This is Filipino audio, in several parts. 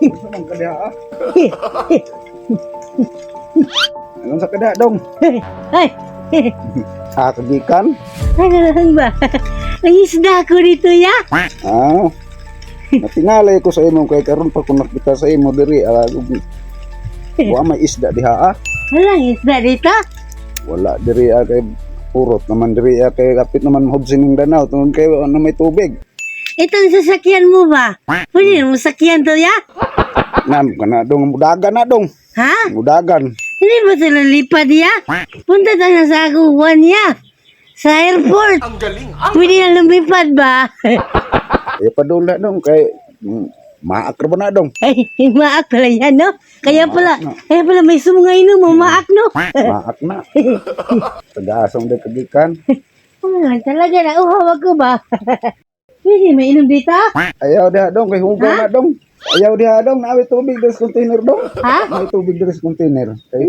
Anong kada ah? Anong sa kada dong? Ay, Ah, kagikan? ano lang ba? Nangisda ako dito ya. Ah. Natingalay ko sa imo kay karon pa ko nakita sa imo diri ah, wa may isda diha ah. Walang isda dito. Wala diri ah, kay purot naman diri ah, kay kapit naman hubsin ng danaw tungod kay ano may tubig. Itong sasakyan mo ba? Pwede mo sakyan to ya? Nam kana dong mudagan na dong. Ha? Mudagan. Hindi ba sila lipad ya? Punta tayo sa aguwan ya. Sa airport. Ang galing. Pwede na lumipad ba? Eh padula dong kay maak ra ba na dong. Ay, maak pala yan, no? Kaya pala, kaya pala may sumungay no, maak, no? Maak na. Taga-asong de kagikan. Wala talaga na, uhawag ko ba? Pwede mainom dito? Ayaw diha dong kay hugaw na dong. Ayaw diha dong nawi tubig sa container dong. Ha? May tubig diri sa container. Kay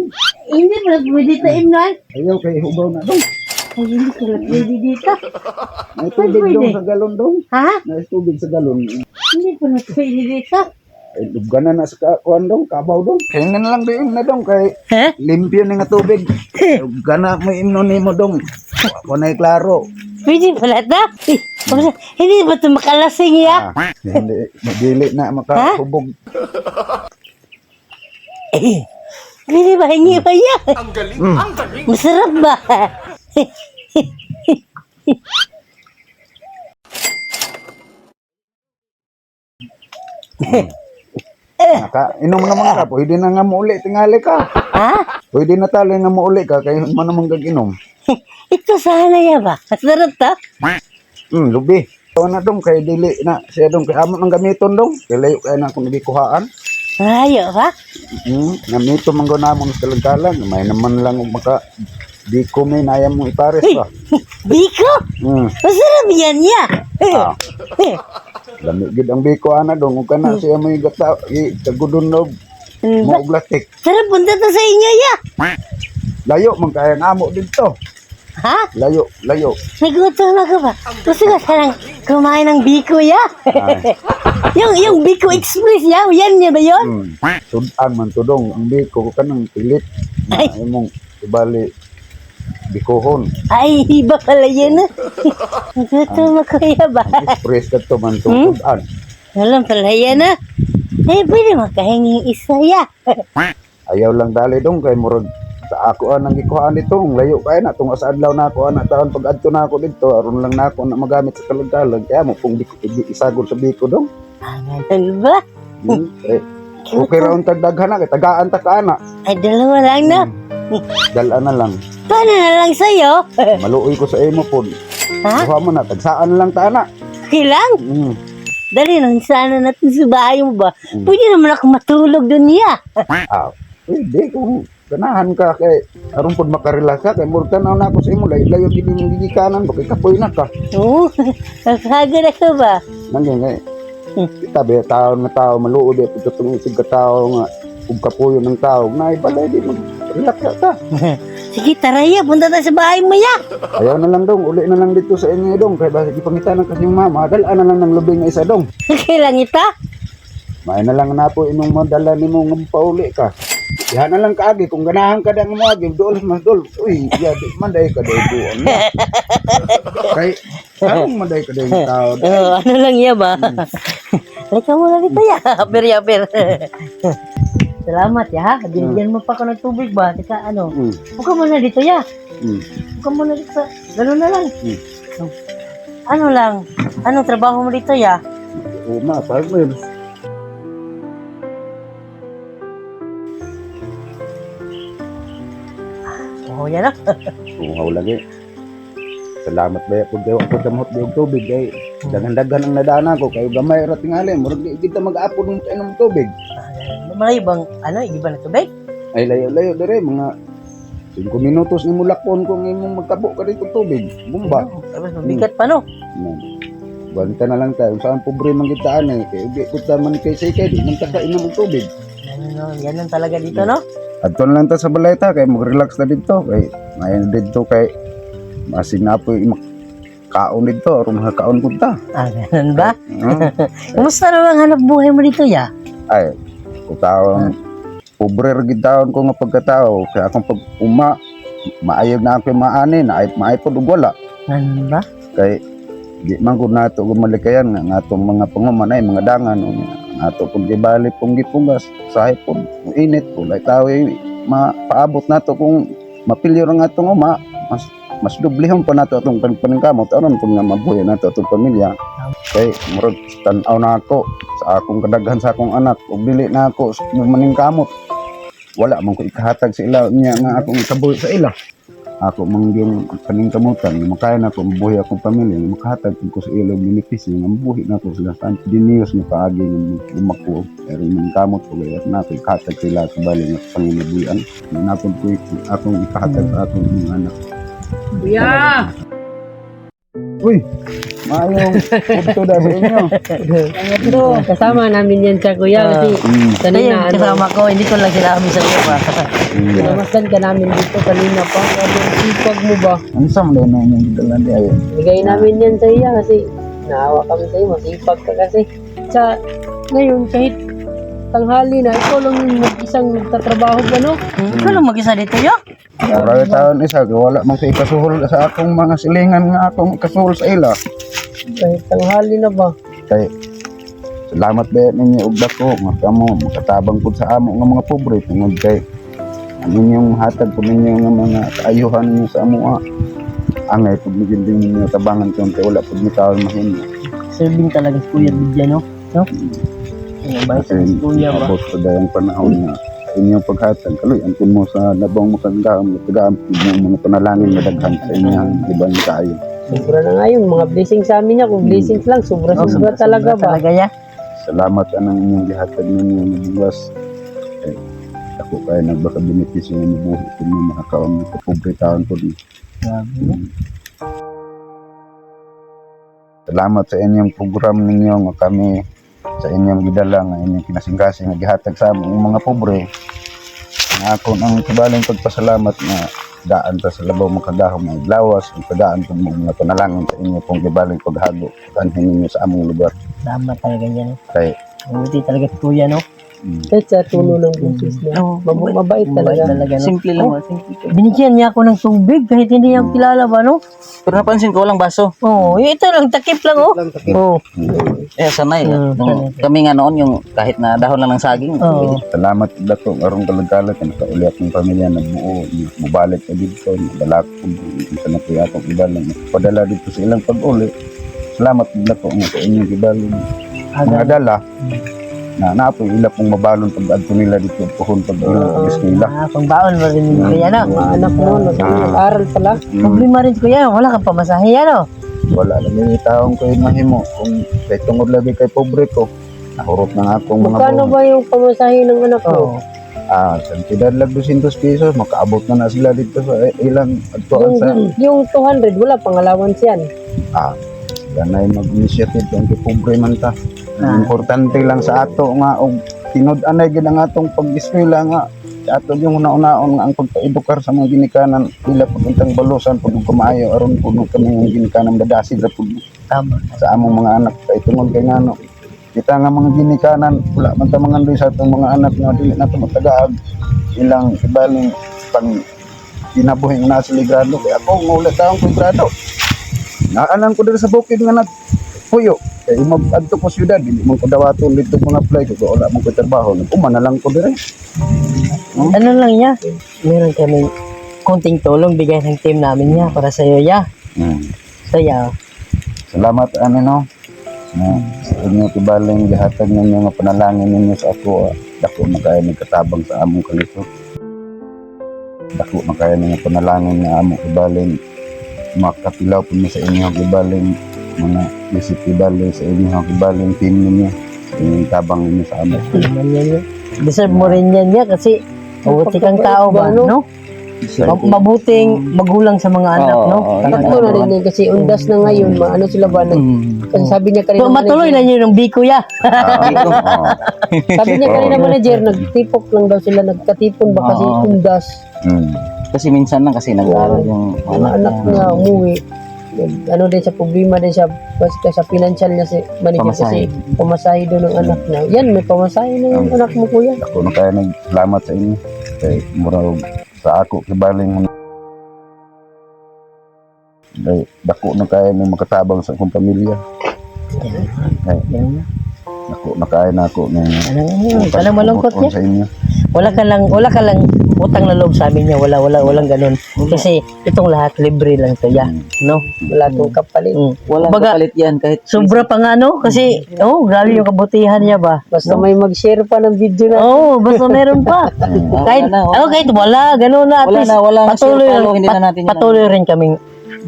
Hindi pala pwede ito, Imnan. ayaw kay hugaw na dong. Ay, hindi pala pwede dito. May tubig pwede? dong sa galon dong. Ha? May tubig sa galon. Hindi pala pwede dito. Ay dugana na sa kuan dong, kabaw dong. Kay nga na lang diin na dong kay Ha? limpyo ni nga tubig. Dugana mo imno nimo dong. Wa nay klaro. Pwede pala ito? Eh, wala. Hindi ba ito makalasing ya? Ah, hindi madili na makahubog. Pwede ba hingi ba ya? Ang galing, ang galing. Masarap ba? Naka inom naman ka, pwede na nga muuli tingali ka. ha? Pwede na tali nga muuli ka kay man naman gaginom. Ito sana ya ba? Masarap to? Hmm, lubi. Ito na dong kay dili na siya dong kay amo ng gamiton dong. Kay layo kay na kung nagikuhaan. Layo ba? Hmm, namito man na mo sa. May naman lang maka di ko may naya mo ipares ba. Biko? Hmm. Masarap yan ya. Ah. Lami gid ang biko ana dong ug kana siya may gata i kagudon og Hmm. mo og latik. Sarap punta to sa inyo ya. Layo man kaya nga amo dito. Ha? Layo, layo. Nagutom na ka ba? Gusto ka sanang kumain ng biko ya? Ay. yung yung biko express ya? Yan niya ba yun? Hmm. Sudan man to dong ang biko ko kanang pilit. Na imong ibali bikohon. Ay, iba pala yun ah. Nagutom ako ya ba? Express ka to man Hmm? Alam pala yan ah. Eh, pwede makahingi isa ya. Ayaw lang dali dong kay murag sa ako ang gikuhaan dito ang layo kay na tunga sa adlaw na ako ana taon pag adto na ako dito aron lang na ako na magamit sa kalagkalag kaya mo pong biko isagol sa biko dong. Ano ba? Hmm? Eh, okay ra untag daghan na kay tagaan ta ka ana. Ay, dalawa lang na. Dala na lang. Paano na lang sa'yo? Maluoy ko sa imo pod. ha? Kuha mo na tagsaan lang ta ana. Okay lang. Hmm. Dali lang sana natin sa bahay mo ba? Hmm. Pwede naman ako matulog dun ya. Ah, pwede kung ganahan ka kay aron pod makarelax ka kay murag tanaw na ako sa imo layo layo gid ning gigikanan ba kay kapoy na ka. Oo, nakagad ako ba? Nangyay ngay. Hmm. Kita ba tao na tao maluod eh pagkatong isig ka tao nga ug kapuyo ng tao na ibalay di mag relax ka ka. Sige, tara ya. Punta tayo sa bahay mo ya. Ayaw na lang dong, uli na lang dito sa inyo dong kay basta ipangitan ng kasing mama, dalaan na lang ng lubing isa dong. Okay lang ito. May na lang na po inong madala nimo nga pauli ka. Diha na lang kaagi kung ganahan ka dang mo agi dol mas dol. Uy, ya di man day ka buon. na. Kay karong man day ka day tao. Oh, ano lang ya ba? Halika muna dito ya. Aper ya, aper. Salamat ya ha. Binigyan mo pa ako ng tubig ba? Teka ano. Mm. Huwag muna dito ya. Mm. Huwag muna dito. sa- Ganun na lang. Mm. Ano lang? Anong trabaho mo dito ya? O ma, farmer. Oh, yan ah. Tungaw lagi. Salamat ba kung kayo ako damot og tubig kay dagan-dagan ang nadana ko kayo gamay ra tingali murag di kita mag-apod ng tubig. May ibang, ano, iba na tubig? Ay layo-layo dire mga 5 minutos ni mulakpon kung imong magkabo ka dito tubig. Bumba. Tapos mabigat pa no? Yan. Banta na lang tayo. Saan pobre man kita ano eh. Kaya ubi ko man kay say kay di man taka inom og tubig. Yan, no, yan lang talaga dito no? Adto na lang ta sa balay ta kay mag-relax ta dito kay mayon dito kay masin na po imak kaon dito, aron mga kaon ko ta. Ah, ganun ba? Hmm? Kumusta naman ang hanap buhay mo dito, ya? Ay, kutaon, pobre rin gitaon ko nga pagkatao. Kaya akong pag uma, maayog na ako yung maanin, ay maay po wala. Ganun ba? Kay, di man ko nato gumalikayan nga, nga itong mga panguman ay mga dangan. Nga ato kung gibali pong gipugas, sahay po, init po. Like tao ay mapaabot nato kung mapilyo rin nga itong uma, mas mas dublihon pa nato itong paningkamot aron kung nga mabuhay nato itong pamilya kay murag tanaw na ako sa akong kadaghan sa akong anak ug dili na ako sa maningkamot wala man ko ikahatag sa ila niya nga akong kabuhi sa ila. Ako man yung paningkamutan nga makaya na ako mabuhay akong pamilya nga makahatag ko sa ila og benepisyo nga mabuhi na ako sila sa diniyos na paagi nga umako pero maningkamot ko kaya na ako ikahatag sila sa bali nga panginabuhian nga nakon ko akong ikahatag sa akong mga anak. Kuya! Uy, maayong punto na sa inyo. Ito, kasama namin yan sa kuya kasi Mm, kanina yung ano, kasama ko, hindi ko lang sinabi sa iyo pa. Namasdan ka namin dito kanina pa. Sabi, sipag mo ba? Ano sa mga na yung dala di ayo? Bigay namin yan sa iya kasi naawa kami sa iyo. Masipag ka kasi. Sa ngayon, kahit tanghali na, ikaw lang yung isang nagtatrabaho ba, no? Ikaw lang mag-isa dito, ya? Para taon isa, wala man ko ikasuhol sa akong mga silingan nga akong ikasuhol sa ila. Kahit tanghali na ba? Kay salamat ba ninyo og dako nga kamo makatabang pud sa amo nga mga pobre tungod kay ang inyong hatag po ninyo nga mga kaayuhan ninyo sa amo ah. angay pud mi din ninyo tabangan kung kay wala pud mi taon mahimo. Serving talaga Kuya Bidya, no? No? Ba? abot pa dayang panahon na sa inyong paghatag kaloy antun mo sa labang makagam tagaan mo mga panalangin madaghan sa inyong ibang kaayo. Sobra na nga yun. Mga blessings sa amin niya. Kung blessings lang, sobra-sobra talaga ba? Talaga, ya? Salamat anang inyong gihatag ninyo ng buwas. Eh, ako kaya nagbaka benepisyo ng buhay kung may makakaon ng kapobre taon po din. Salamat sa inyong program ninyo nga kami sa inyong gidala nga inyong kinasingkasing nga gihatag sa among mga pobre. Nga ako ang kibaling pagpasalamat nga daan ta sa labaw makagahom ng lawas ug kadaan ko mga panalangin sa inyo pong gibaling paghago kanhin ninyo sa among lugar Tama talaga yan. kay Mabuti talaga Kuya, no? Mm, Kahit sa tulo ng boses niya. Oo, Mab- mabait talaga. talaga, no? Simple lang, Oh, simple. binigyan niya ako ng tubig kahit hindi niya ako kilala ba, no? Pero napansin ko walang baso. Oo, oh, ito lang, takip lang, oh. Oo. Eh, sanay. Mm, Nung kami nga noon, yung kahit na dahon lang ng saging. Oo. Salamat dato arong kalagkalat na nakauli akong pamilya na buo mubalik na dito nadala ko sa nakuya akong ibalang padala dito sa ilang pag-uli salamat dato nga sa inyong ibalang mga dala na napoy ila pong mabalon pag adto nila dito pohon pag ilang pag eskwela Ah, pangbaon mo rin yung Kuya? Mga anak mo, nag-aaral pala. Mm, Problema rin Kuya, wala kang pamasahe, ano? wala lang yung taong ko mahimo kung kay tungod labi kay pobre ko nahurot na nga akong mga Magkano ba yung pamasahe ng anak mo? Oo. ah kantidad lang 200 pesos makaabot na na sila dito sa ilang adtuan Yung, sa yung 200, wala pang allowance yan. ah, na yung mag-initiative kung pobre man ta. Ah. Ang importante lang sa ato nga og tinud-anay gid ang atong pag-eskwela nga sa ato yung una-unaon nga ang pagpa-edukar sa mga ginikanan ila pagintang balusan pud kumaayo aron pud kami yung ginikanan badasig ra pud Tama. sa among mga anak kay tungod kay ngano kita nga mga ginikanan wala man ta mangandoy sa atong mga anak nga dili na to matagaag ilang ibaling pang kinabuhi nga nasa ligrado kay ako ngulit taong ko grado naanan ko dito sa bukid nga nag puyo kay mag adto ko syudad dili man ko dawaton dito mga apply ko wala man ko trabaho naguma na lang ko dire Ano lang ya? Meron kami konting tulong bigay ng team namin ya para sa iyo ya. hmm. Saya. salamat ano no na sa inyo tibaling gihatag ninyo nga panalangin ninyo sa ako ah. dako makaya ng katabang sa among kalisod dako makaya ng panalangin nga among ibaling makapilaw po sa inyo ang ibaling mga isip ibaling sa inyo ang ibaling team ninyo inyong tabang ninyo sa ya. Deserve mo rin yan ya kasi mabuti kang tao ba, no? Ma- mabuting magulang sa mga anak, no? oo, Dapat mo narinig kasi undas na ngayon, ano sila ba? Nag, Mm. kasi sabi niya So, kanina, matuloy na yun ng biko ya. Ah, sabi niya kanina manager, nagtipok lang daw sila, nagkatipon ba kasi undas. Hmm. Kasi minsan lang kasi nag-aaral yung Mga anak niya umuwi. Ano din sa problema din siya basta sa financial niya si manager kasi pamasahe doon ng anak niya. Yan, may pamasahe na yung anak mo kuya. Ako na kaya naglamat sa inyo. Kay murag sa ako kibaling Kay dako na kaya ni makatabang sa akong pamilya. Yan. dako na kaya na ako ng Ano, ka lang malungkot niya. Wala ka lang, wala ka lang utang na loob sa amin niya. Wala, wala, walang ganun. Kasi itong lahat libre lang to ya. No? Wala tong kapalit. Mm. Wala Baga- kapalit yan kahit Sobra pa nga no? Kasi, oh, grabe yung kabutihan niya ba? Basta may mag-share pa ng video na. Oo, oh, basta meron pa. kahit, wala na, wala oh, kahit wala, ganun na. At Wala least, na, wala na patuloy, share, lang, follow, hindi na natin patuloy rin kaming,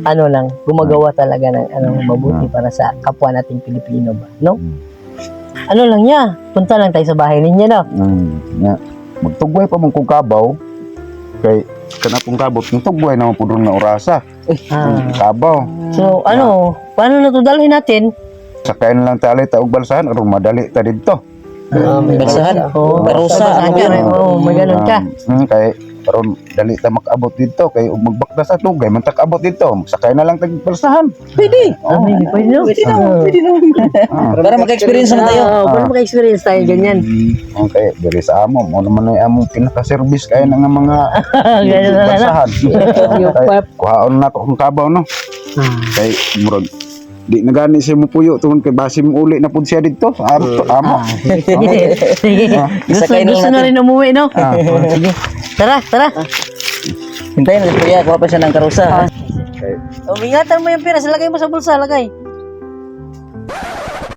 ano lang, gumagawa talaga ng ano, mabuti para sa kapwa nating Pilipino ba? No? Ano lang niya, punta lang tayo sa bahay ninyo, no? Mm, nga. Magtugway pa mong kong kabaw. Kay kanapong kabot, magtugway naman po doon na orasa. Ah. Kabaw. So, ano, paano na to dalhin natin? Sakayin na lang tali ta og balsahan aron madali ta didto. Ah, may Balsahan. ka, yan? Oo, may ganun ka. Mm, kay aron dali ta makabot didto kay magbakda sa tugay man ta kaabot didto. Sakay na lang tag balsahan. Pwede. Ah, hindi pwede no? Pwede na, pwede na. Ah. Para maka-experience na tayo. Oo, para maka-experience tayo ganyan. Okay, diri sa amo mo naman ay among pinaka-service kay nga mga na balsahan. Kuhaon na ko kung kabaw no. Kay murag di na gani siya mo puyo tungod kay basi mo uli na pud siya didto. Aro to amo. Sige, sige. Gusto, na gusto na rin umuwi, no? Ah. Sige. Tara, tara. Hintayin natin kuya, kuha pa siya ng karusa. Kay Umingatan mo yung pera, lagay mo sa bulsa, lagay.